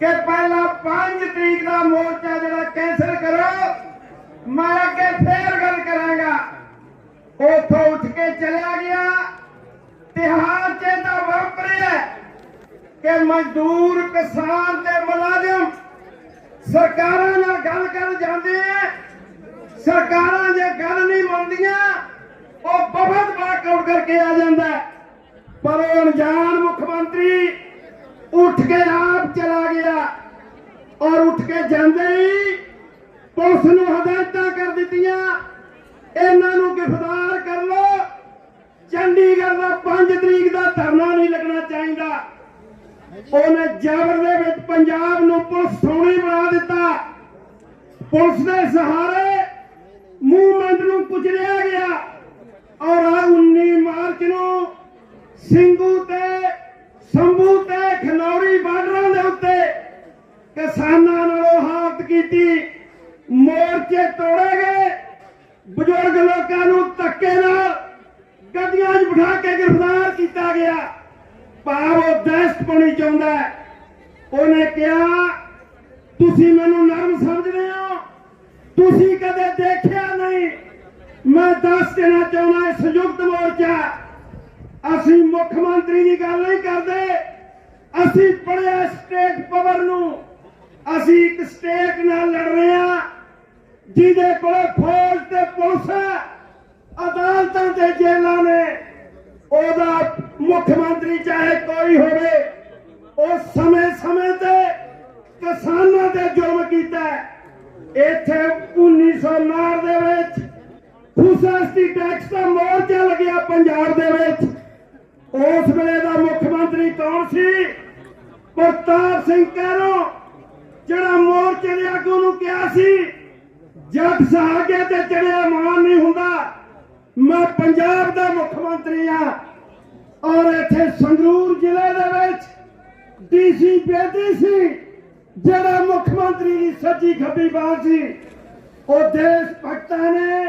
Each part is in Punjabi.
ਕਿ ਪਹਿਲਾਂ 5 ਤਰੀਕ ਦਾ ਮੋਰਚਾ ਜਿਹੜਾ ਕੈਂਸਲ ਕਰੋ, ਮੈਂ ਅੱਗੇ ਫੇਰ ਗੱਲ ਕਰਾਂਗਾ। ਉਥੋਂ ਉੱਠ ਕੇ ਚਲਿਆ ਗਿਆ। ਤਿਹਾਰ ਚੇਤਾ ਵਾਪਰਿਆ ਕਿ ਮਜ਼ਦੂਰ ਕਿਸਾਨ ਤੇ ਮੁਲਾਜ਼ਮ ਸਰਕਾਰਾਂ ਨਾਲ ਗੱਲ ਕਰਨ ਜਾਂਦੇ ਆ। ਸਰਕਾਰਾਂ ਜੇ ਗੱਲ ਨਹੀਂ ਮੰਨਦੀਆਂ, ਉਹ ਬਹੁਤ ਵਾਕਆਊਟ ਕਰਕੇ ਆ ਜਾਂਦਾ। ਪਰ ਉਹ ਅਣਜਾਣ ਮੁੱਖ ਮੰਤਰੀ ਉੱਠ ਕੇ ਆਪ ਔਰ ਉੱਠ ਕੇ ਜਾਂਦੇ ਹੀ ਪੁਲਿਸ ਨੂੰ ਹਦਾਇਤਾਂ ਕਰ ਦਿੱਤੀਆਂ, ਇਹਨਾਂ ਨੂੰ ਗ੍ਰਿਫਤਾਰ ਕਰ ਲਓ। ਚੰਡੀਗੜ੍ਹ ਦਾ 5 ਤਰੀਕ ਦਾ ਧਰਨਾ ਨਹੀਂ ਲੱਗਣਾ ਚਾਹੀਦਾ। ਉਹਨੇ ਜ਼ਬਰ ਦੇ ਵਿੱਚ ਪੰਜਾਬ ਨੂੰ ਪੁਲਿਸ ਸੋਹਣੀ ਬਣਾ ਦਿੱਤਾ। ਪੁਲਿਸ ਦੇ ਸਹਾਰੇ ਮੂਵਮੈਂਟ ਨੂੰ ਕੁਚਲਿਆ ਗਿਆ ਔਰ ਆ 19 ਮਾਰਚ ਨੂੰ ਸਿੰਘੂ ਤੇ ਸੰਭੂ ਤੇ ਖਨੌਰੀ ਬਾਰਡਰਾਂ ਦੇ ਉੱਤੇ ਕਿਸਾਨਾਂ ਨਾਲੋਂ ਹਾਲਤ ਕੀਤੀ ਮੋਰਚੇ ਤੋੜੇ ਬਜ਼ੁਰਗ ਲੋਕਾਂ ਨੂੰ ਧੱਕੇ ਨਾਲ ਗੱਡੀਆਂ 'ਚ ਬਿਠਾ ਕੇ ਗ੍ਰਿਫਤਾਰ ਕੀਤਾ ਗਿਆ। ਭਾਵ ਉਹ ਦਹਿਸ਼ਤ ਪਾਉਣੀ ਚਾਹੁੰਦਾ ਹੈ। ਉਹਨੇ ਕਿਹਾ, ਤੁਸੀਂ ਮੈਨੂੰ ਨਰਮ ਸਮਝਦੇ ਹੋ। ਤੁਸੀਂ ਕਦੇ ਦੇਖਿਆ ਨਹੀਂ। ਮੈਂ ਦੱਸ ਦੇਣਾ ਚਾਹੁੰਦਾ ਸੰਯੁਕਤ ਮੋਰਚਾ, ਅਸੀਂ ਮੁੱਖ ਮੰਤਰੀ ਦੀ ਗੱਲ ਨਹੀਂ ਕਰਦੇ। ਅਸੀਂ ਪੜਿਆ ਸਟੇਟ ਪਾਵਰ ਨੂੰ। ਅਸੀਂ ਇੱਕ ਸਟੇਟ ਨਾਲ ਜਿਹਦੇ ਕੋਲੇ ਫੌਜ ਤੇ ਪੁਲਿਸ ਹੈ, ਅਦਾਲਤਾਂ ਤੇ ਜੇਲ੍ਹਾਂ ਨੇ, ਉਹਦਾ ਮੁੱਖ ਮੰਤਰੀ ਚਾਹੇ ਕੋਈ ਹੋਵੇ, ਉਹ ਸਮੇਂ-ਸਮੇਂ ਤੇ ਕਿਸਾਨਾਂ ਤੇ ਜ਼ੁਲਮ ਕੀਤਾ ਇੱਥੇ 1909 ਦੇ ਵਿੱਚ ਫੂਸਾਸਤੀ ਟੈਕਸ ਦਾ ਮੋਰਚਾ ਲੱਗਿਆ ਪੰਜਾਬ ਦੇ ਵਿੱਚ। ਉਸ ਵੇਲੇ ਦਾ ਮੁੱਖ ਮੰਤਰੀ ਕੌਣ ਸੀ? ਪ੍ਰਤਾਪ ਸਿੰਘ ਕੈਰੋ, ਜਿਹੜਾ ਮੋਰਚੇ ਦੇ ਆਗੂ ਨੂੰ ਕਿਹਾ ਸੀ ਜੱਟ ਸਹਾਗੇ ਤੇ ਚੜਿਆ ਮਾਨ ਨਹੀਂ ਹੁੰਦਾ। ਮੈਂ ਪੰਜਾਬ ਦਾ ਮੁੱਖ ਮੰਤਰੀ ਆ ਔਰ ਇੱਥੇ ਸੰਗਰੂਰ ਜ਼ਿਲ੍ਹੇ ਦੇ ਵਿੱਚ ਡੀਸੀ ਬੇਦੀ ਸੀ, ਜਿਹੜਾ ਮੁੱਖ ਮੰਤਰੀ ਦੀ ਸੱਜੀ ਖੱਬੀ ਬਾਹ ਸੀ। ਉਹ ਦੇਸ਼ ਭਗਤਾਂ ਨੇ,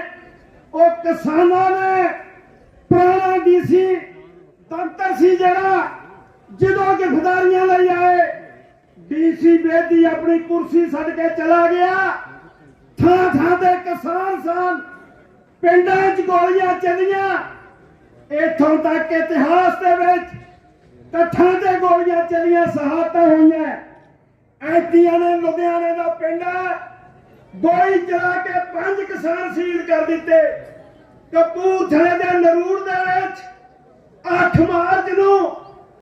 ਉਹ ਕਿਸਾਨਾਂ ਨੇ, ਪੁਰਾਣਾ ਡੀਸੀ ਤੰਤਰ ਸੀ ਜਿਹੜਾ ਜਦੋਂ ਗ੍ਰਿਫਤਾਰੀਆਂ ਲਈ ਆਏ ਡੀਸੀ ਬੇਦੀ ਆਪਣੀ ਕੁਰਸੀ ਛੱਡ ਕੇ ਚਲਾ ਗਿਆ। ਥਾਂ ਥਾਂ ਤੇ ਕਿਸਾਨ ਸਨ ਪਿੰਡਾਂ 'ਚ ਗੋਲੀਆਂ ਚੱਲੀਆਂ। ਇੱਥੋਂ ਤੱਕ ਇਤਿਹਾਸ ਦੇ ਵਿੱਚ ਕੱਠਾਂ ਤੇ ਗੋਲੀਆਂ ਚੱਲੀਆਂ ਸਹਾਤਾਂ ਹੋਈਆਂ। ਐਤੀਆਂ ਨੇ ਲੁਧਿਆਣੇ ਦਾ ਪਿੰਡ ਗੋਲੀ ਚਲਾ ਕੇ ਪੰਜ ਕਿਸਾਨ ਸ਼ਹੀਦ ਕਰ ਦਿੱਤੇ। ਕਪੂਰਥਲੇ ਦੇ ਨਰੂਰ ਦੇ ਵਿੱਚ 8 ਮਾਰਚ ਨੂੰ